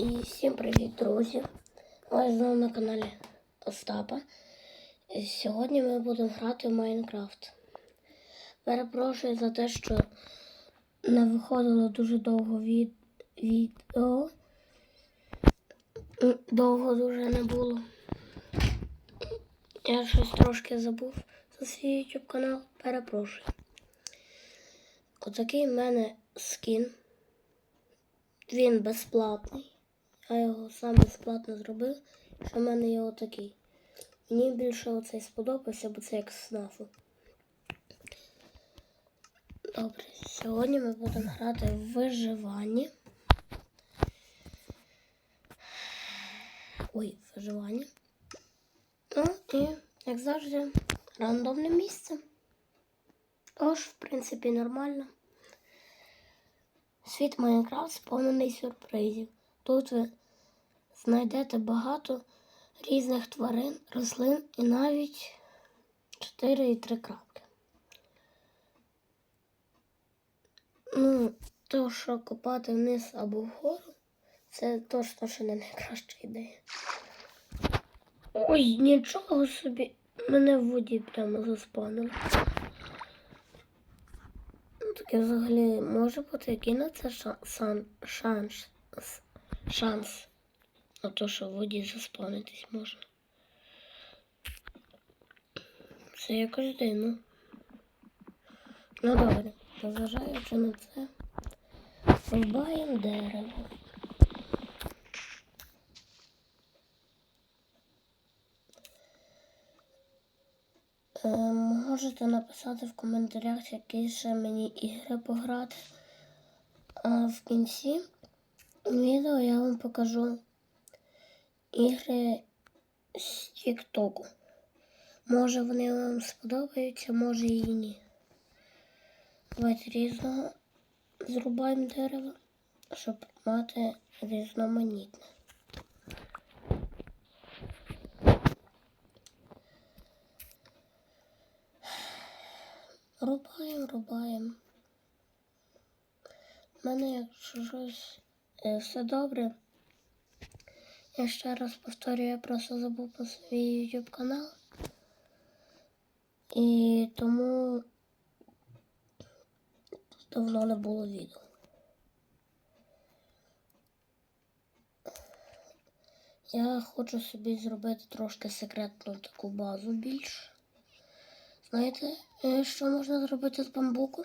І всім привіт, друзі! Ви знову на каналі Остапа. І Сьогодні ми будемо грати в Майнкрафт. Перепрошую за те, що не виходило дуже довго від... відео. Довго дуже не було. Я щось трошки забув за свій YouTube канал. Перепрошую. Отакий в мене скін. Він безплатний. Я його сам безплатно зробив, що в мене є отакий. Мені більше оцей сподобався, бо це як СНАФу. Добре, сьогодні ми будемо грати в виживання. Ой, виживання. Ну і, як завжди, рандомне місце. Тож, в принципі, нормально. Світ Майнкрафт сповнений сюрпризів. Тут ви знайдете багато різних тварин, рослин і навіть 4 і 3 крапки. Ну, то, що копати вниз або вгору, це точно ще не найкраща ідея. Ой, нічого собі. Мене в воді прямо заспанило. Ну, Таке взагалі може бути, який на це ша- шанс, шанс на те, що в воді заспавнитись можна. Це якось дивно. Ну добре, розважаючи на це, рубаємо дерево. Е, Можете написати в коментарях, які ще мені ігри пограти. А в кінці відео я вам покажу ігри з Тіктоку. Може вони вам сподобаються, може і ні. Давайте різного зрубаємо дерево, щоб мати різноманітне. Рубаємо, рубаємо. У мене, якщо щось все добре, я ще раз повторюю, я просто забув про свій YouTube канал. І тому давно не було відео. Я хочу собі зробити трошки секретну таку базу більш. Знаєте, е, що можна зробити з бамбуку?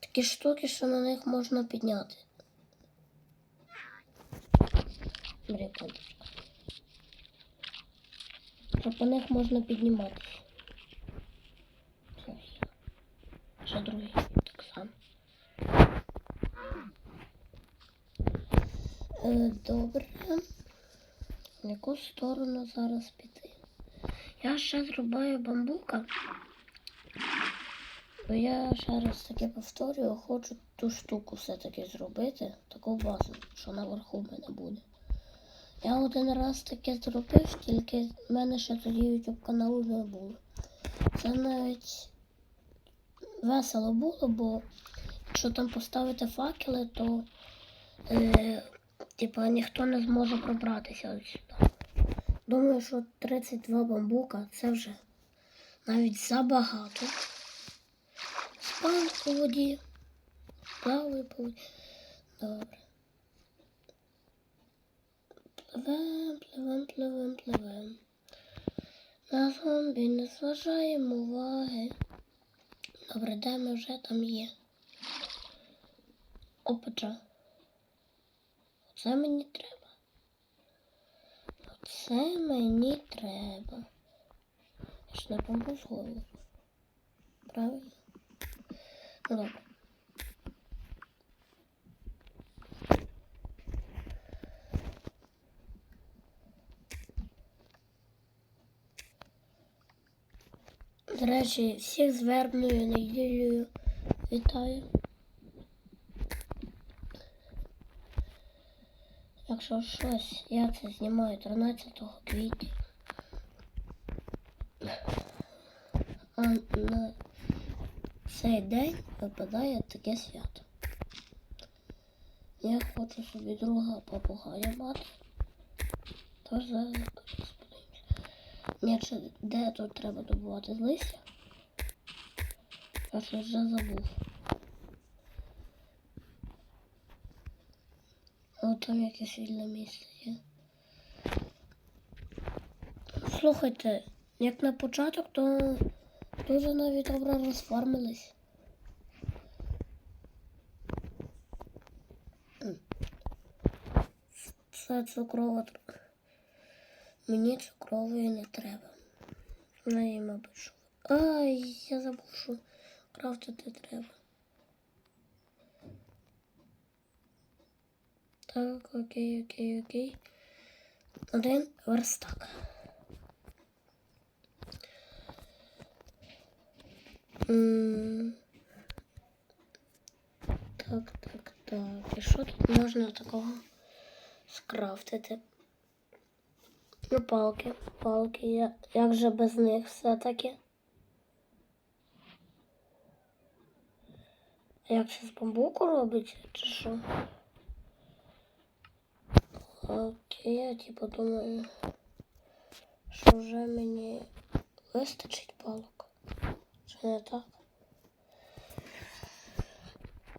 Такі штуки, що на них можна підняти. Бери пальчик. Що по них можна підніматися. Ось. Ще другий так само. Е, добре. В яку сторону зараз піти? Я ще зрубаю бамбука. Бо я ще раз таки повторюю, хочу ту штуку все-таки зробити, таку базу, що наверху в мене буде. Я один раз таке зробив, тільки в мене ще тоді YouTube каналу не було. Це навіть весело було, бо якщо там поставити факели, то е, типа ніхто не зможе пробратися сюди. Думаю, що 32 бамбука це вже навіть забагато. Спав по воді. Плаваю по воді. Добре. Пливем, пливем, пливем, пливем. На зомбі не зважаємо уваги. Добре, де ми вже там є? Опача. Оце мені треба. Оце мені треба. Я ж не помру з голоду. Правильно? Ну добре. До речі, всіх з вербною неділею вітаю. Якщо щось, я це знімаю 13 квітня. А на цей день випадає таке свято. Я хочу собі друга попугая мати. Тож зараз чи де тут треба добувати з листя? Я щось вже забув. О, там якесь вільне місце є. Слухайте, як на початок, то дуже навіть добре розформились. Це цукрова. тр- Мені цукрової не треба. В неї, мабуть, що. Ай, я забув, що крафтити треба. Так, окей, окей, окей. Один верстак. Так, так, так. І що тут можна такого скрафтити? Ну, палки, палки. Як же без них все-таки? Як це з бамбуку робиться, чи що? Окей, я типу думаю, що вже мені вистачить палок. Чи не так?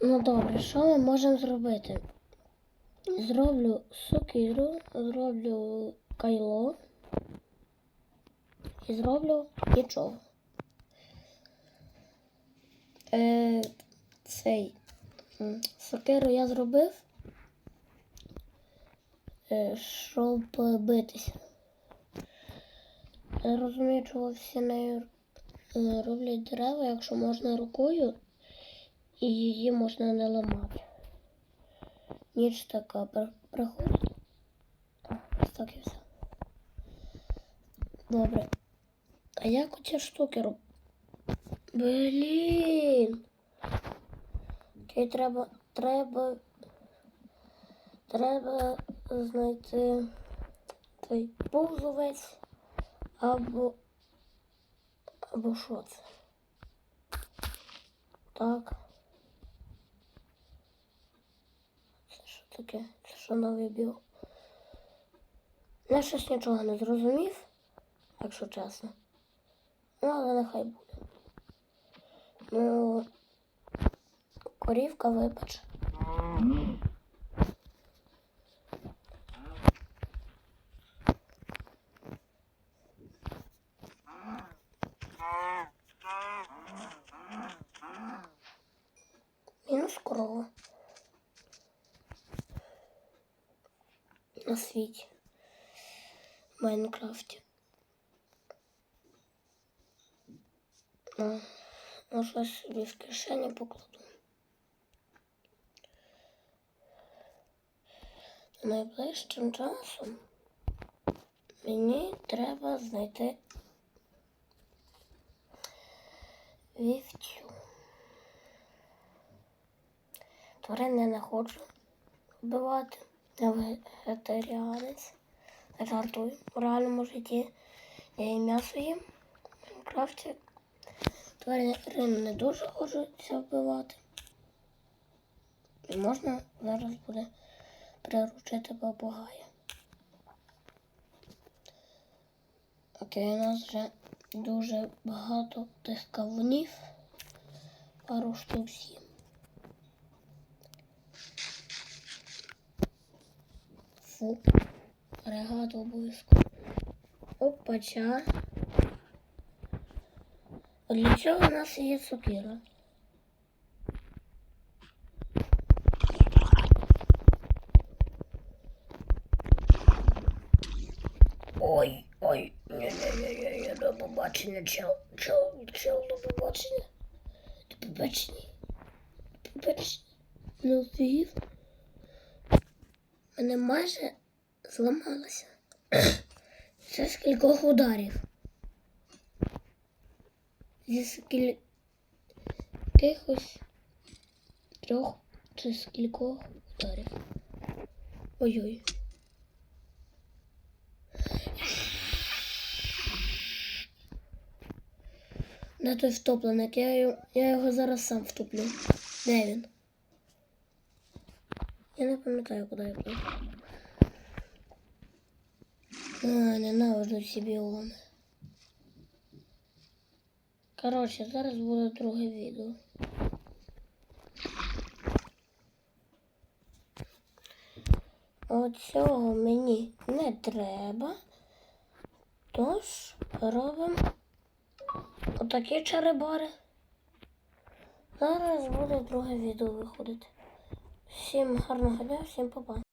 Ну добре, що ми можемо зробити? Зроблю сокиру, зроблю кайло і зроблю нічого. Е, цей сокиру я зробив, е, щоб битися. Я розумію, чого всі нею роблять дерева, якщо можна рукою і її можна не ламати. Ніч така приходить. Ось так і все. Добре. А як оці штуки роб... Блін. Окей, треба. Треба. Треба знайти той повзувець або. Або що це? Так. Це що таке? Це що новий біо? Я щось нічого не зрозумів, якщо чесно. Ну, але нехай буде. Ну, корівка випече. Мінус корова. На світі. В Майнкрафті. Ну, може собі в кишені покладу. Найближчим часом мені треба знайти вівцю. Тварин не хочу вбивати. Я вегетаріанець. Не жартую. В реальному житті я і м'ясо їм. В Майнкрафті тварин не дуже хочеться вбивати. І можна зараз буде приручити попугая. Окей, у нас вже дуже багато тих кавунів. Пару штук сім. Фу, регату обов'язково. Опача. Для чого у нас є сокира? Ой, ой, ні-ні-ні, до побачення, чел, чел, чел, до побачення. До побачення. До побачення. Не офігів. Мене майже зламалося. Це з кількох ударів. Зі скіль... трьох чи з кількох ударів. Ой-ой. Де той втопленик? Я, його- я його зараз сам втоплю. Де він? Я не пам'ятаю, куди я був. А, ненавижу ці біоми. Коротше, зараз буде друге відео. Оцього мені не треба. Тож робимо отакі черебари. Зараз буде друге відео виходити. Всім гарного дня, всім па-па.